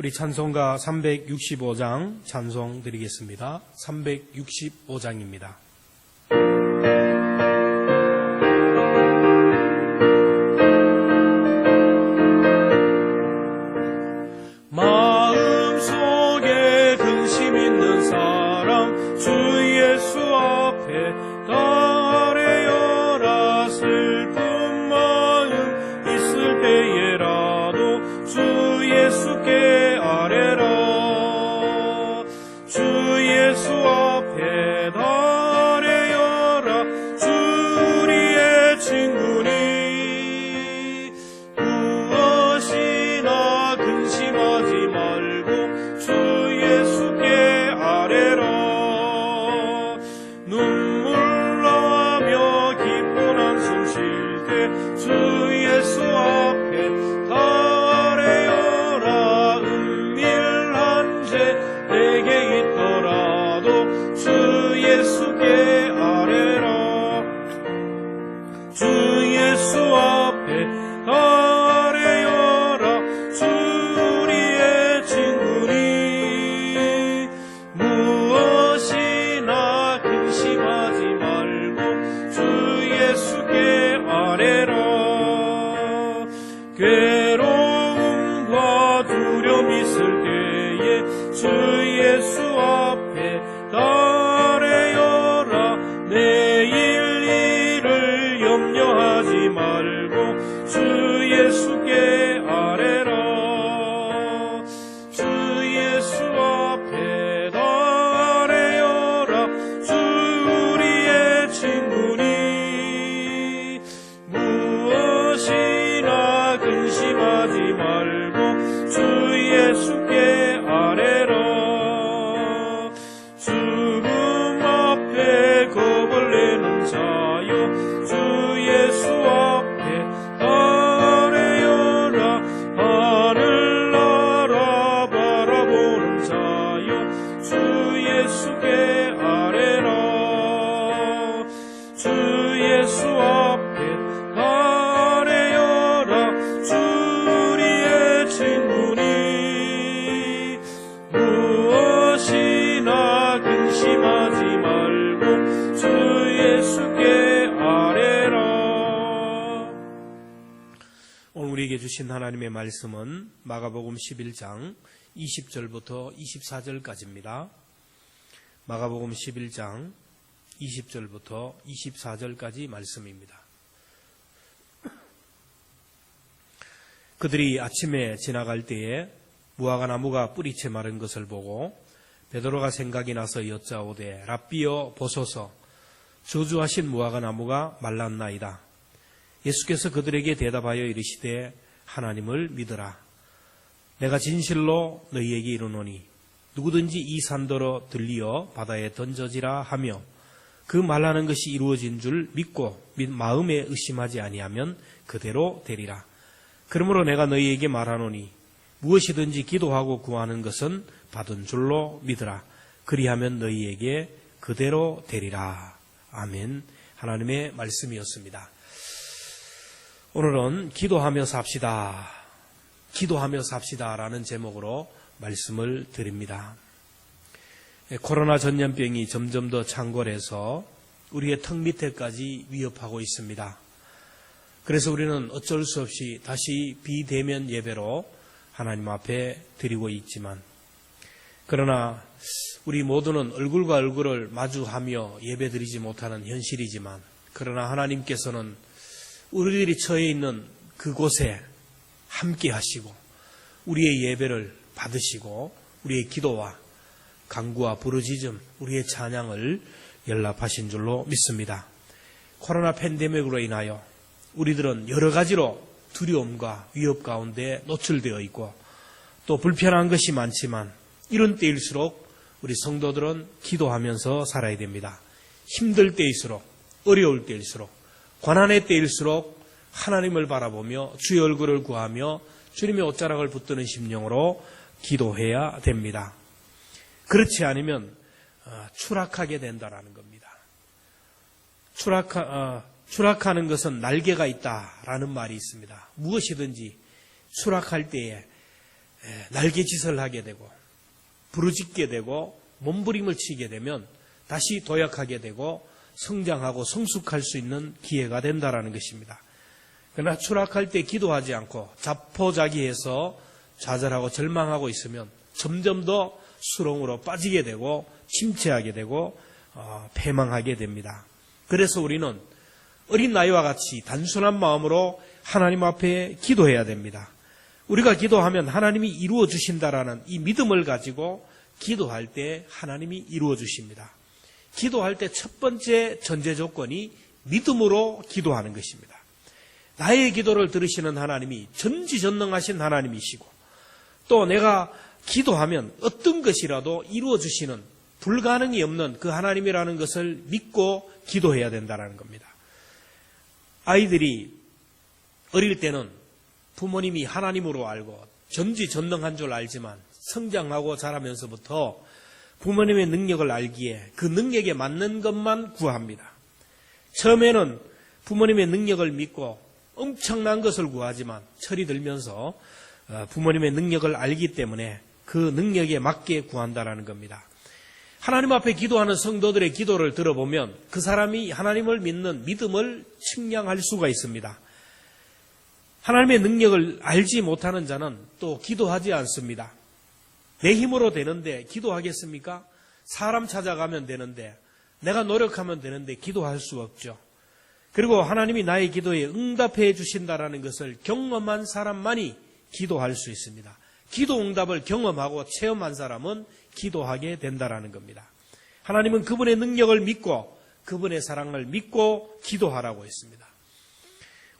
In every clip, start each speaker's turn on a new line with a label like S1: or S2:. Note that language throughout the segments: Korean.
S1: 우리 찬송가 365장 찬송 드리겠습니다. 365장입니다. 주신 하나님의 말씀은 마가복음 11장 20절부터 24절까지입니다. 마가복음 11장 20절부터 24절까지 말씀입니다. 그들이 아침에 지나갈 때에 무화과 나무가 뿌리채 마른 것을 보고 베드로가 생각이 나서 여짜오되 랍비여 보소서 저주하신 무화과 나무가 말랐나이다. 예수께서 그들에게 대답하여 이르시되 하나님을 믿으라. 내가 진실로 너희에게 이르노니 누구든지 이 산더러 들리어 바다에 던져지라 하며 그 말하는 것이 이루어진 줄 믿고 믿- 마음에 의심하지 아니하면 그대로 되리라. 그러므로 내가 너희에게 말하노니 무엇이든지 기도하고 구하는 것은 받은 줄로 믿으라. 그리하면 너희에게 그대로 되리라. 아멘. 하나님의 말씀이었습니다. 오늘은 기도하며 삽시다. 기도하며 삽시다 라는 제목으로 말씀을 드립니다. 예, 코로나 전염병이 점점 더 창궐해서 우리의 턱 밑에까지 위협하고 있습니다. 그래서 우리는 어쩔 수 없이 다시 비대면 예배로 하나님 앞에 드리고 있지만 그러나 우리 모두는 얼굴과 얼굴을 마주하며 예배 드리지 못하는 현실이지만 그러나 하나님께서는 우리들이 처해 있는 그곳에 함께 하시고 우리의 예배를 받으시고 우리의 기도와 강구와 부르짖음, 우리의 찬양을 연락하신 줄로 믿습니다. 코로나 팬데믹으로 인하여 우리들은 여러 가지로 두려움과 위협 가운데 노출되어 있고 또 불편한 것이 많지만 이런 때일수록 우리 성도들은 기도하면서 살아야 됩니다. 힘들 때일수록 어려울 때일수록 고난의 때일수록 하나님을 바라보며 주의 얼굴을 구하며 주님의 옷자락을 붙드는 심령으로 기도해야 됩니다. 그렇지 않으면 어, 추락하게 된다라는 겁니다. 추락, 어, 추락하는 것은 날개가 있다라는 말이 있습니다. 무엇이든지 추락할 때에 에, 날개짓을 하게 되고 부르짖게 되고 몸부림을 치게 되면 다시 도약하게 되고 성장하고 성숙할 수 있는 기회가 된다라는 것입니다. 그러나 추락할 때 기도하지 않고 자포자기해서 좌절하고 절망하고 있으면 점점 더 수렁으로 빠지게 되고 침체하게 되고 어, 패망하게 됩니다. 그래서 우리는 어린 나이와 같이 단순한 마음으로 하나님 앞에 기도해야 됩니다. 우리가 기도하면 하나님이 이루어 주신다라는 이 믿음을 가지고 기도할 때 하나님이 이루어 주십니다. 기도할 때 첫 번째 전제 조건이 믿음으로 기도하는 것입니다. 나의 기도를 들으시는 하나님이 전지전능하신 하나님이시고 또 내가 기도하면 어떤 것이라도 이루어 주시는 불가능이 없는 그 하나님이라는 것을 믿고 기도해야 된다는 겁니다. 아이들이 어릴 때는 부모님이 하나님으로 알고 전지전능한 줄 알지만 성장하고 자라면서부터 부모님의 능력을 알기에 그 능력에 맞는 것만 구합니다. 처음에는 부모님의 능력을 믿고 엄청난 것을 구하지만 철이 들면서 어, 부모님의 능력을 알기 때문에 그 능력에 맞게 구한다라는 겁니다. 하나님 앞에 기도하는 성도들의 기도를 들어보면 그 사람이 하나님을 믿는 믿음을 측량할 수가 있습니다. 하나님의 능력을 알지 못하는 자는 또 기도하지 않습니다. 내 힘으로 되는데 기도하겠습니까? 사람 찾아가면 되는데 내가 노력하면 되는데 기도할 수 없죠. 그리고 하나님이 나의 기도에 응답해 주신다라는 것을 경험한 사람만이 기도할 수 있습니다. 기도 응답을 경험하고 체험한 사람은 기도하게 된다라는 겁니다. 하나님은 그분의 능력을 믿고 그분의 사랑을 믿고 기도하라고 했습니다.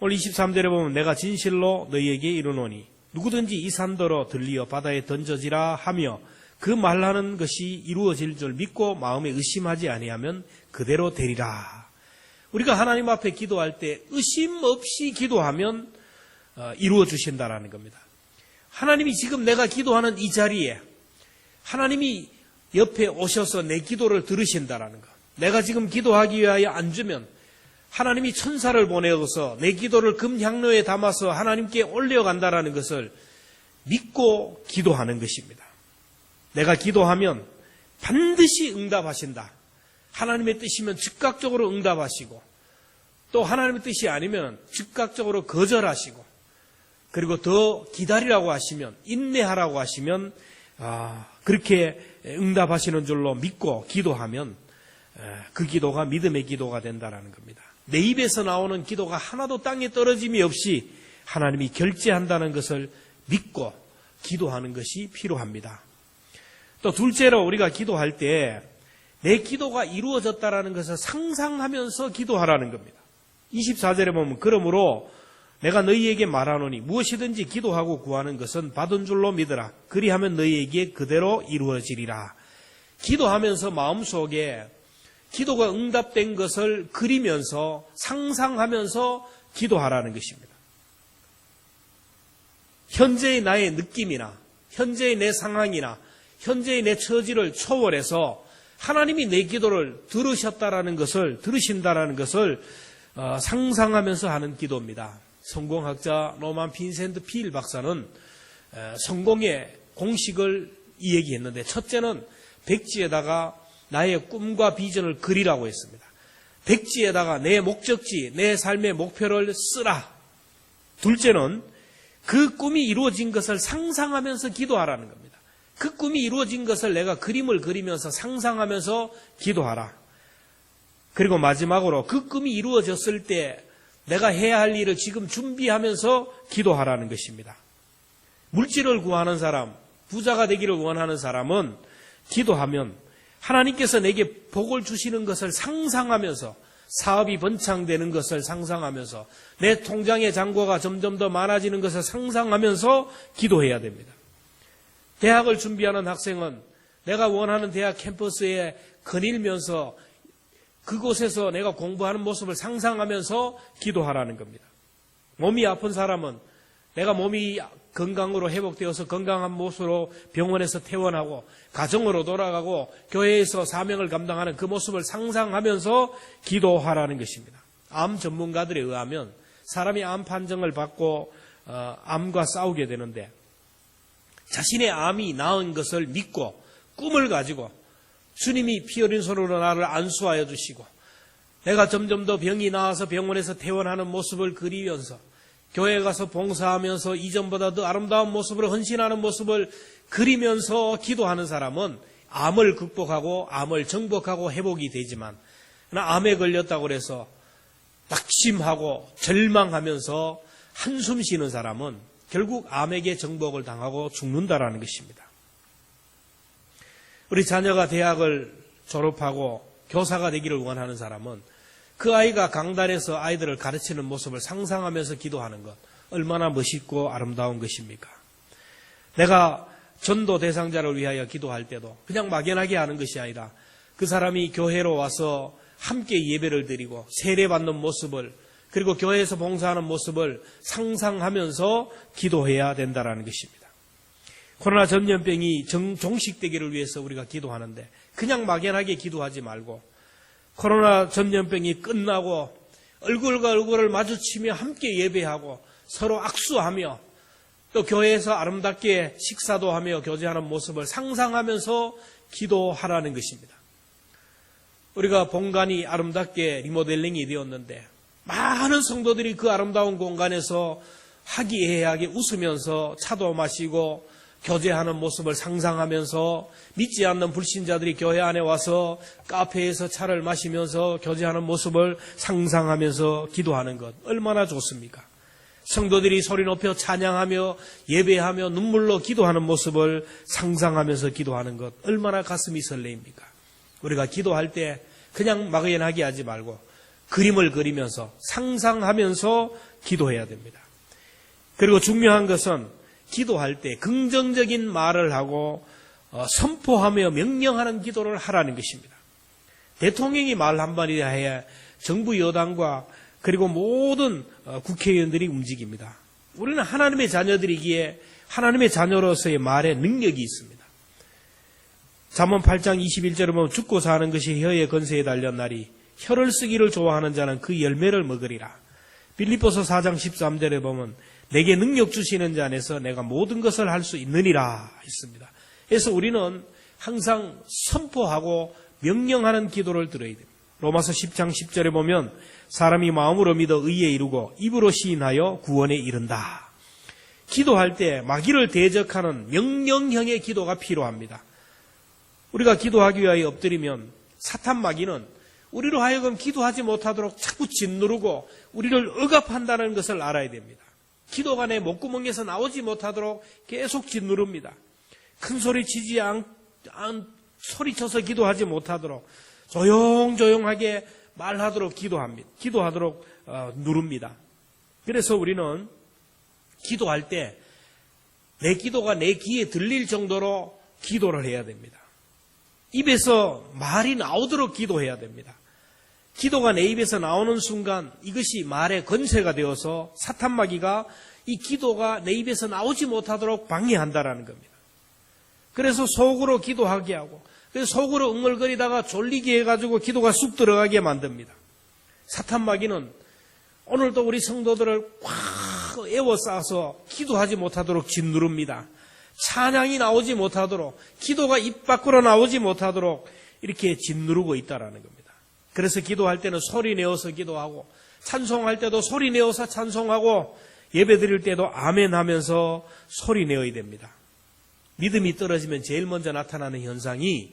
S1: 오늘 23절에 보면 내가 진실로 너희에게 이르노니 누구든지 이 산더러 들리어 바다에 던져지라 하며 그 말하는 것이 이루어질 줄 믿고 마음에 의심하지 아니하면 그대로 되리라. 우리가 하나님 앞에 기도할 때 의심 없이 기도하면 어, 이루어 주신다라는 겁니다. 하나님이 지금 내가 기도하는 이 자리에 하나님이 옆에 오셔서 내 기도를 들으신다라는 것. 내가 지금 기도하기 위하여 앉으면 하나님이 천사를 보내어서 내 기도를 금향로에 담아서 하나님께 올려간다라는 것을 믿고 기도하는 것입니다. 내가 기도하면 반드시 응답하신다. 하나님의 뜻이면 즉각적으로 응답하시고 또 하나님의 뜻이 아니면 즉각적으로 거절하시고 그리고 더 기다리라고 하시면 인내하라고 하시면 아, 그렇게 응답하시는 줄로 믿고 기도하면 그 기도가 믿음의 기도가 된다라는 겁니다. 내 입에서 나오는 기도가 하나도 땅에 떨어짐이 없이 하나님이 결제한다는 것을 믿고 기도하는 것이 필요합니다. 또 둘째로 우리가 기도할 때 내 기도가 이루어졌다라는 것을 상상하면서 기도하라는 겁니다. 24절에 보면 그러므로 내가 너희에게 말하노니 무엇이든지 기도하고 구하는 것은 받은 줄로 믿으라. 그리하면 너희에게 그대로 이루어지리라. 기도하면서 마음속에 기도가 응답된 것을 그리면서 상상하면서 기도하라는 것입니다. 현재의 나의 느낌이나 현재의 내 상황이나 현재의 내 처지를 초월해서 하나님이 내 기도를 들으셨다라는 것을 들으신다라는 것을 어, 상상하면서 하는 기도입니다. 성공학자 노만 빈센트 필 박사는 어, 성공의 공식을 이야기했는데 첫째는 백지에다가 나의 꿈과 비전을 그리라고 했습니다. 백지에다가 내 목적지, 내 삶의 목표를 쓰라. 둘째는 그 꿈이 이루어진 것을 상상하면서 기도하라는 겁니다. 그 꿈이 이루어진 것을 내가 그림을 그리면서 상상하면서 기도하라. 그리고 마지막으로 그 꿈이 이루어졌을 때 내가 해야 할 일을 지금 준비하면서 기도하라는 것입니다. 물질을 구하는 사람, 부자가 되기를 원하는 사람은 기도하면 하나님께서 내게 복을 주시는 것을 상상하면서 사업이 번창되는 것을 상상하면서 내 통장의 잔고가 점점 더 많아지는 것을 상상하면서 기도해야 됩니다. 대학을 준비하는 학생은 내가 원하는 대학 캠퍼스에 거닐면서 그곳에서 내가 공부하는 모습을 상상하면서 기도하라는 겁니다. 몸이 아픈 사람은 내가 몸이 건강으로 회복되어서 건강한 모습으로 병원에서 퇴원하고 가정으로 돌아가고 교회에서 사명을 감당하는 그 모습을 상상하면서 기도하라는 것입니다. 암 전문가들에 의하면 사람이 암 판정을 받고 어, 암과 싸우게 되는데 자신의 암이 나은 것을 믿고 꿈을 가지고 주님이 피 어린 손으로 나를 안수하여 주시고 내가 점점 더 병이 나아서 병원에서 퇴원하는 모습을 그리면서 교회에 가서 봉사하면서 이전보다 더 아름다운 모습으로 헌신하는 모습을 그리면서 기도하는 사람은 암을 극복하고 암을 정복하고 회복이 되지만 암에 걸렸다고 해서 낙심하고 절망하면서 한숨 쉬는 사람은 결국 암에게 정복을 당하고 죽는다라는 것입니다. 우리 자녀가 대학을 졸업하고 교사가 되기를 원하는 사람은 그 아이가 강단에서 아이들을 가르치는 모습을 상상하면서 기도하는 것 얼마나 멋있고 아름다운 것입니까? 내가 전도 대상자를 위하여 기도할 때도 그냥 막연하게 하는 것이 아니라 그 사람이 교회로 와서 함께 예배를 드리고 세례받는 모습을 그리고 교회에서 봉사하는 모습을 상상하면서 기도해야 된다라는 것입니다. 코로나 전염병이 정- 종식되기를 위해서 우리가 기도하는데 그냥 막연하게 기도하지 말고 코로나 전염병이 끝나고 얼굴과 얼굴을 마주치며 함께 예배하고 서로 악수하며 또 교회에서 아름답게 식사도 하며 교제하는 모습을 상상하면서 기도하라는 것입니다. 우리가 본관이 아름답게 리모델링이 되었는데 많은 성도들이 그 아름다운 공간에서 화기애애하게 웃으면서 차도 마시고 교제하는 모습을 상상하면서 믿지 않는 불신자들이 교회 안에 와서 카페에서 차를 마시면서 교제하는 모습을 상상하면서 기도하는 것 얼마나 좋습니까? 성도들이 소리 높여 찬양하며 예배하며 눈물로 기도하는 모습을 상상하면서 기도하는 것 얼마나 가슴이 설레입니까? 우리가 기도할 때 그냥 막연하게 하지 말고 그림을 그리면서 상상하면서 기도해야 됩니다. 그리고 중요한 것은 기도할 때 긍정적인 말을 하고 어, 선포하며 명령하는 기도를 하라는 것입니다. 대통령이 말 한마디 해야 정부 여당과 그리고 모든 어, 국회의원들이 움직입니다. 우리는 하나님의 자녀들이기에 하나님의 자녀로서의 말에 능력이 있습니다. 잠언 8장 21절에 보면 죽고 사는 것이 혀의 건세에 날이 혀를 쓰기를 좋아하는 자는 그 열매를 먹으리라. 빌립보서 4장 13절에 보면 내게 능력 주시는 자 안에서 내가 모든 것을 할 수 있느니라 했습니다. 그래서 우리는 항상 선포하고 명령하는 기도를 들어야 됩니다. 로마서 10장 10절에 보면 사람이 마음으로 믿어 의에 이루고 입으로 시인하여 구원에 이른다. 기도할 때 마귀를 대적하는 명령형의 기도가 필요합니다. 우리가 기도하기 위하여 엎드리면 사탄 마귀는 우리로 하여금 기도하지 못하도록 자꾸 짓누르고 우리를 억압한다는 것을 알아야 됩니다. 기도가 내 목구멍에서 나오지 못하도록 계속 짓누릅니다. 큰 소리 치지 않, 않 소리쳐서 기도하지 못하도록 조용조용하게 말하도록 기도합니다. 기도하도록 어, 누릅니다. 그래서 우리는 기도할 때 내 기도가 내 귀에 들릴 정도로 기도를 해야 됩니다. 입에서 말이 나오도록 기도해야 됩니다. 기도가 내 입에서 나오는 순간 이것이 말의 건세가 되어서 사탄마귀가 이 기도가 내 입에서 나오지 못하도록 방해한다라는 겁니다. 그래서 속으로 기도하게 하고 그래서 속으로 응얼거리다가 졸리게 해가지고 기도가 쑥 들어가게 만듭니다. 사탄마귀는 오늘도 우리 성도들을 꽉 에워싸서 기도하지 못하도록 짓누릅니다. 찬양이 나오지 못하도록 기도가 입 밖으로 나오지 못하도록 이렇게 짓누르고 있다라는 겁니다. 그래서 기도할 때는 소리 내어서 기도하고 찬송할 때도 소리 내어서 찬송하고 예배 드릴 때도 아멘 하면서 소리 내어야 됩니다. 믿음이 떨어지면 제일 먼저 나타나는 현상이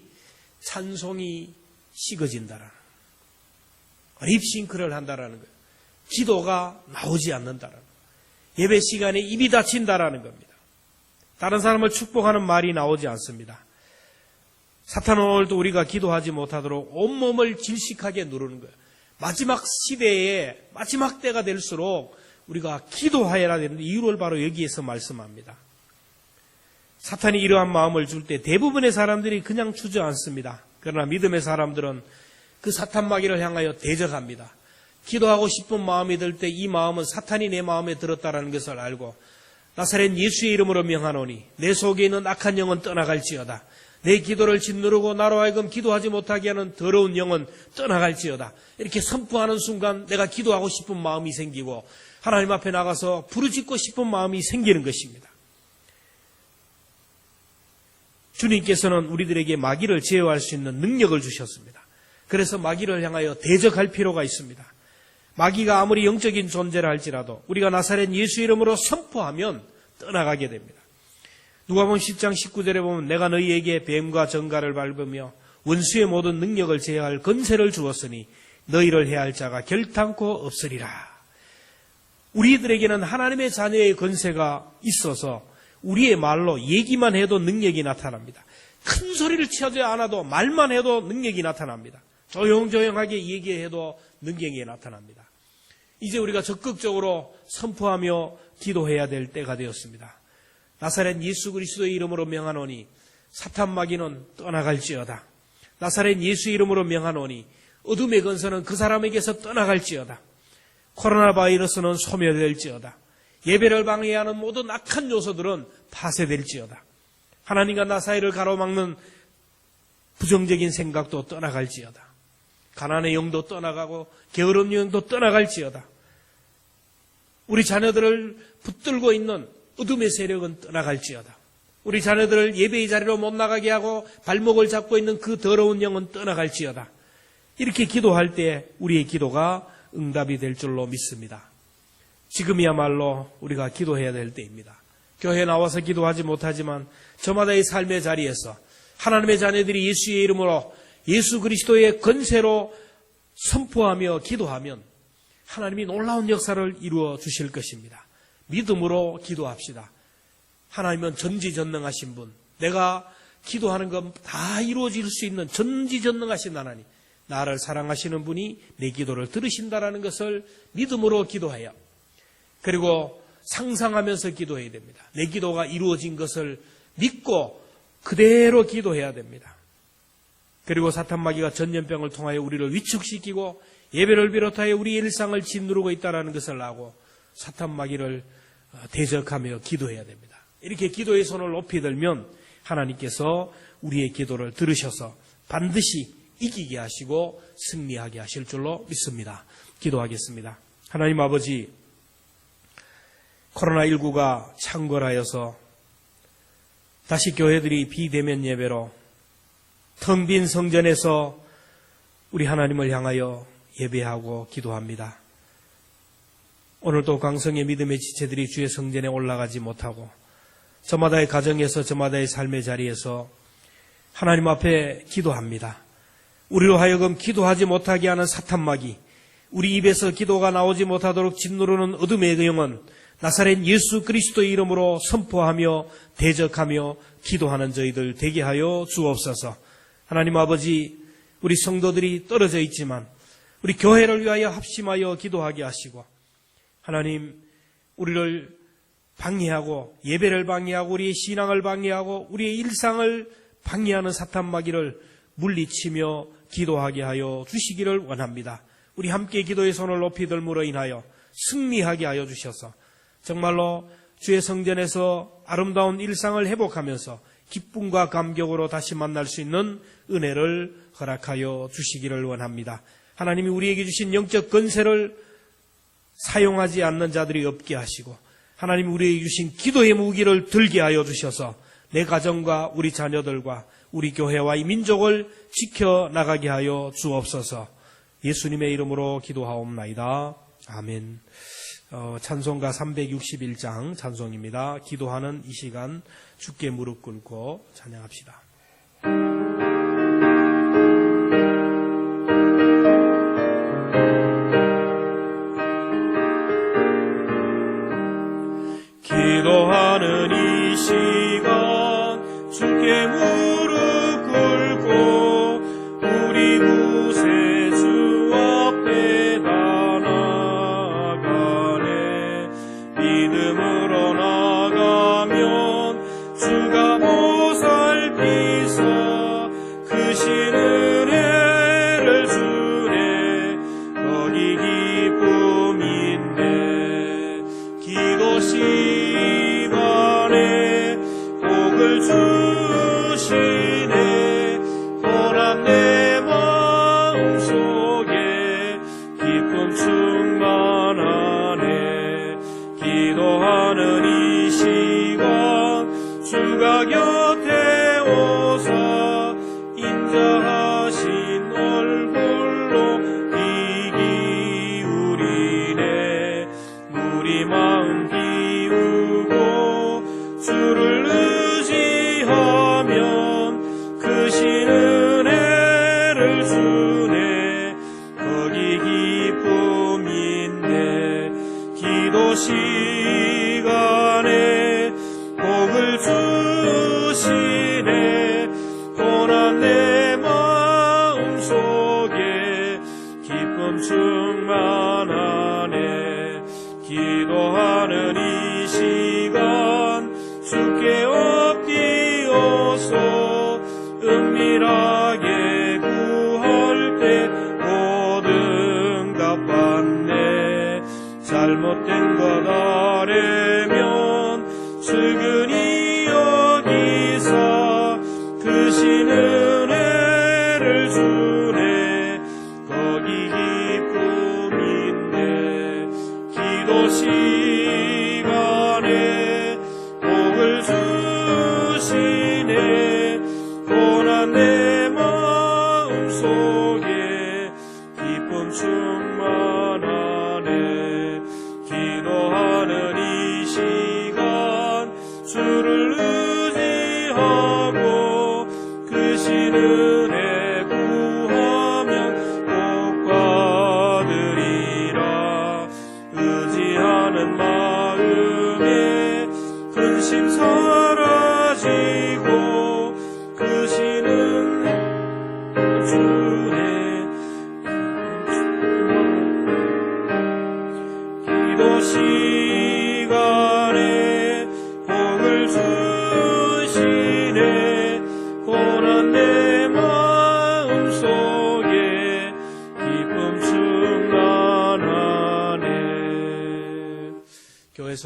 S1: 찬송이 식어진다라는 립싱크를 한다라는 거예요. 기도가 나오지 않는다라는 거예요. 예배 시간에 입이 닫힌다라는 겁니다. 다른 사람을 축복하는 말이 나오지 않습니다. 사탄은 오늘도 우리가 기도하지 못하도록 온몸을 질식하게 누르는 거예요. 마지막 시대에 마지막 때가 될수록 우리가 기도하여야 되는데 이유를 바로 여기에서 말씀합니다. 사탄이 이러한 마음을 줄 때 대부분의 사람들이 그냥 주저앉습니다. 그러나 믿음의 사람들은 그 사탄 마귀를 향하여 대적합니다. 기도하고 싶은 마음이 들 때 이 마음은 사탄이 내 마음에 들었다라는 것을 알고 나사렛 예수의 이름으로 명하노니 내 속에 있는 악한 영은 떠나갈지어다. 내 기도를 짓누르고 나로 하여금 기도하지 못하게 하는 더러운 영은 떠나갈지어다. 이렇게 선포하는 순간 내가 기도하고 싶은 마음이 생기고 하나님 앞에 나가서 부르짖고 싶은 마음이 생기는 것입니다. 주님께서는 우리들에게 마귀를 제어할 수 있는 능력을 주셨습니다. 그래서 마귀를 향하여 대적할 필요가 있습니다. 마귀가 아무리 영적인 존재라 할지라도 우리가 나사렛 예수 이름으로 선포하면 떠나가게 됩니다. 누가복음 10장 19절에 보면 내가 너희에게 뱀과 정갈을 밟으며 원수의 모든 능력을 제어할 건세를 주었으니 너희를 해할 자가 결탄코 없으리라. 우리들에게는 하나님의 자녀의 건세가 있어서 우리의 말로 얘기만 해도 능력이 나타납니다. 큰 소리를 치지 않아도 말만 해도 능력이 나타납니다. 조용조용하게 얘기해도 능력이 나타납니다. 이제 우리가 적극적으로 선포하며 기도해야 될 때가 되었습니다. 나사렛 예수 그리스도의 이름으로 명하노니 사탄 마귀는 떠나갈지어다. 나사렛 예수 이름으로 명하노니 어둠의 건설은 그 사람에게서 떠나갈지어다. 코로나 바이러스는 소멸될지어다. 예배를 방해하는 모든 악한 요소들은 파쇄될지어다. 하나님과 나 사이를 가로막는 부정적인 생각도 떠나갈지어다. 가난의 영도 떠나가고 게으름 영도 떠나갈지어다. 우리 자녀들을 붙들고 있는 어둠의 세력은 떠나갈지어다. 우리 자녀들을 예배의 자리로 못 나가게 하고 발목을 잡고 있는 그 더러운 영은 떠나갈지어다. 이렇게 기도할 때 우리의 기도가 응답이 될 줄로 믿습니다. 지금이야말로 우리가 기도해야 될 때입니다. 교회에 나와서 기도하지 못하지만 저마다의 삶의 자리에서 하나님의 자녀들이 예수의 이름으로 예수 그리스도의 건세로 선포하며 기도하면 하나님이 놀라운 역사를 이루어 주실 것입니다. 믿음으로 기도합시다. 하나님은 전지전능하신 분, 내가 기도하는 것다 이루어질 수 있는 전지전능하신 하나님, 나를 사랑하시는 분이 내 기도를 들으신다라는 것을 믿음으로 기도해요. 그리고 상상하면서 기도해야 됩니다. 내 기도가 이루어진 것을 믿고 그대로 기도해야 됩니다. 그리고 사탄 마귀가 전염병을 통하여 우리를 위축시키고 예배를 비롯하여 우리의 일상을 짓누르고 있다는 것을 알고 사탄 마귀를 어, 대적하며 기도해야 됩니다. 이렇게 기도의 손을 높이 들면 하나님께서 우리의 기도를 들으셔서 반드시 이기게 하시고 승리하게 하실 줄로 믿습니다. 기도하겠습니다. 하나님 아버지, 코로나19가 창궐하여서 다시 교회들이 비대면 예배로 텅 빈 성전에서 우리 하나님을 향하여 예배하고 기도합니다. 오늘도 강성의 믿음의 지체들이 주의 성전에 올라가지 못하고 저마다의 가정에서 저마다의 삶의 자리에서 하나님 앞에 기도합니다. 우리로 하여금 기도하지 못하게 하는 사탄마귀, 우리 입에서 기도가 나오지 못하도록 짓누르는 어둠의 영은 나사렛 예수 그리스도의 이름으로 선포하며 대적하며 기도하는 저희들 되게 하여 주옵소서. 하나님 아버지, 우리 성도들이 떨어져 있지만 우리 교회를 위하여 합심하여 기도하게 하시고 하나님 우리를 방해하고 예배를 방해하고 우리의 신앙을 방해하고 우리의 일상을 방해하는 사탄 마귀를 물리치며 기도하게 하여 주시기를 원합니다. 우리 함께 기도의 손을 높이 들므로 인하여 승리하게 하여 주셔서 정말로 주의 성전에서 아름다운 일상을 회복하면서 기쁨과 감격으로 다시 만날 수 있는 은혜를 허락하여 주시기를 원합니다. 하나님이 우리에게 주신 영적 건세를 사용하지 않는 자들이 없게 하시고 하나님이 우리에게 주신 기도의 무기를 들게 하여 주셔서 내 가정과 우리 자녀들과 우리 교회와 이 민족을 지켜 나가게 하여 주옵소서. 예수님의 이름으로 기도하옵나이다. 아멘. 어, 찬송가 361장 찬송입니다. 기도하는 이 시간 죽게 무릎 꿇고 찬양합시다. 주께 은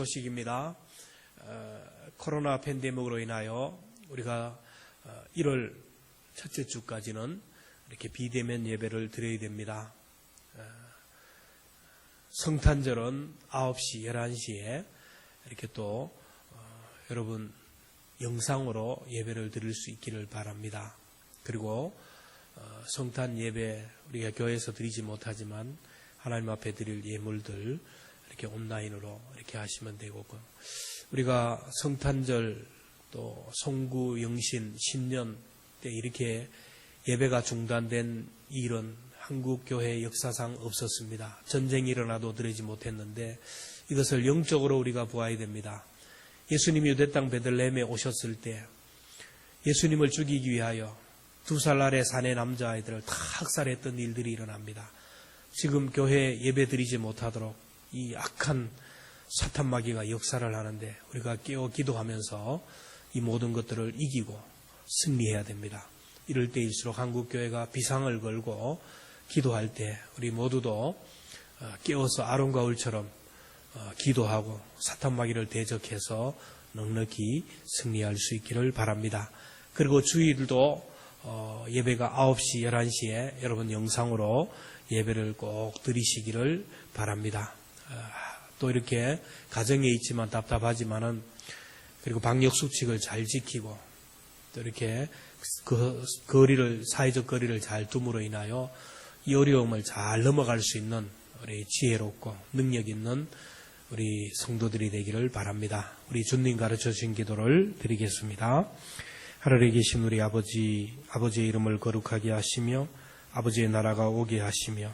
S1: 소식입니다. 어, 코로나 팬데믹으로 인하여 우리가 어, 1월 첫째 주까지는 이렇게 비대면 예배를 드려야 됩니다. 성탄절은 9시, 11시에 이렇게 또 어, 여러분 영상으로 예배를 드릴 수 있기를 바랍니다. 그리고 어, 성탄 예배 우리가 교회에서 드리지 못하지만 하나님 앞에 드릴 예물들 이렇게 온라인으로 이렇게 하시면 되고 우리가 성탄절 또 송구 영신 신년 때 이렇게 예배가 중단된 일은 한국 교회 역사상 없었습니다. 전쟁이 일어나도 드리지 못했는데 이것을 영적으로 우리가 보아야 됩니다. 예수님이 유대 땅 베들레헴에 오셨을 때 예수님을 죽이기 위하여 두 살 아래 사내 남자아이들을 다 학살했던 일들이 일어납니다. 지금 교회 예배 드리지 못하도록 이 악한 사탄 마귀가 역사를 하는데 우리가 깨어 기도하면서 이 모든 것들을 이기고 승리해야 됩니다. 이럴 때일수록 한국 교회가 비상을 걸고 기도할 때 우리 모두도 어, 깨어서 아론과 울처럼 어, 기도하고 사탄 마귀를 대적해서 넉넉히 승리할 수 있기를 바랍니다. 그리고 주일도 어, 예배가 9시, 11시에 여러분 영상으로 예배를 꼭 드리시기를 바랍니다. 또 이렇게 가정에 있지만 답답하지만은 그리고 방역 수칙을 잘 지키고 또 이렇게 그 거리를 사회적 거리를 잘 둠으로 인하여 이 어려움을 잘 넘어갈 수 있는 우리 지혜롭고 능력 있는 우리 성도들이 되기를 바랍니다. 우리 주님 가르쳐 주신 기도를 드리겠습니다. 하늘에 계신 우리 아버지, 아버지의 이름을 거룩하게 하시며 아버지의 나라가 오게 하시며